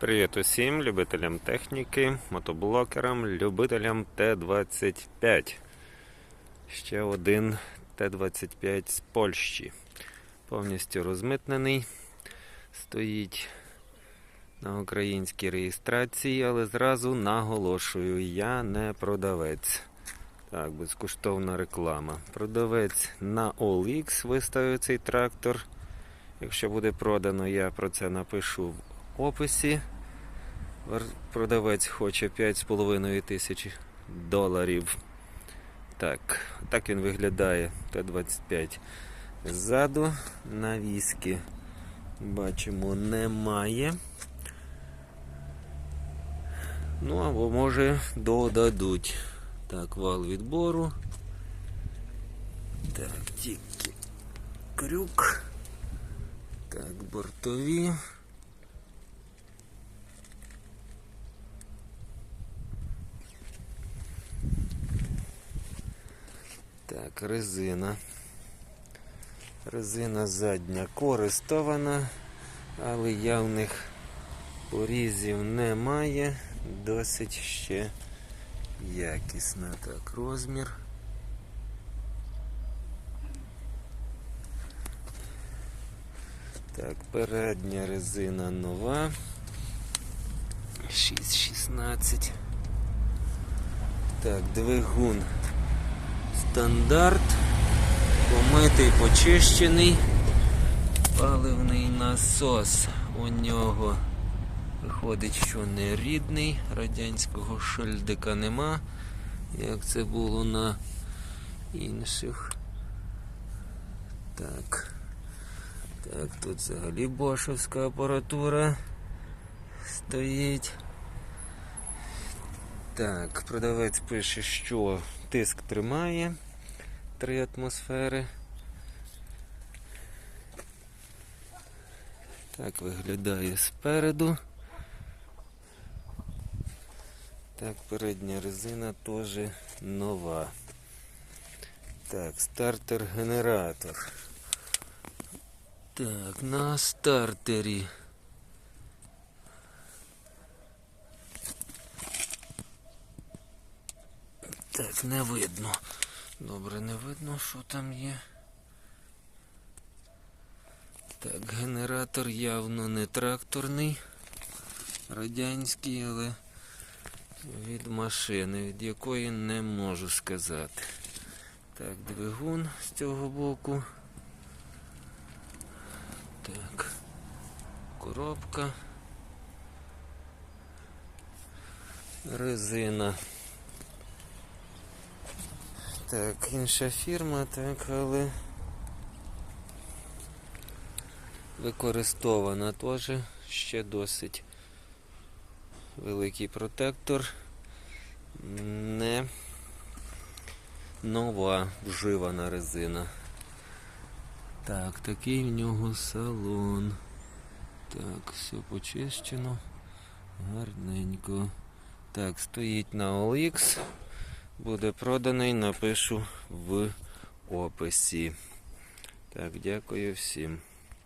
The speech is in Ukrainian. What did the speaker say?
Привіт усім любителям техніки, мотоблокерам, любителям Т-25. Ще один Т-25 з Польщі. Повністю розмитнений. Стоїть на українській реєстрації, але зразу наголошую, я не продавець. Так, безкоштовна реклама. Продавець на OLX виставив цей трактор. Якщо буде продано, я про це напишу в описі. Продавець хоче 5,5 тисячі доларів. Так, так він виглядає Т-25. Ззаду навіски бачимо немає. Ну або може додадуть. Так, вал відбору. Так, тільки крюк. Так, бортові. Так, резина. Резина задня користована, але явних порізів немає. Досить ще якісна. Так, розмір. Так, передня резина нова. 6,16. Так, двигун стандарт. Помитий, почищений. Паливний насос у нього виходить, що не рідний. Радянського шильдика нема, як це було на інших. Так. Так, тут взагалі бошовська апаратура стоїть. Так, продавець пише, що тиск тримає 3 атмосфери. Так виглядає спереду. Так, передня резина теж нова. Так, стартер-генератор. Так, на стартері. Так, не видно. Добре, не видно, що там є. Так, генератор явно не тракторний, радянський, але від машини, від якої не можу сказати. Так, двигун з цього боку. Так, коробка. Резина. Так, інша фірма, так, але використована теж ще досить великий протектор. Не нова вживана резина. Так, такий в нього салон. Так, все почищено. Гарненько. Так, стоїть на OLX. Буде проданий, напишу в описі. Так, дякую всім.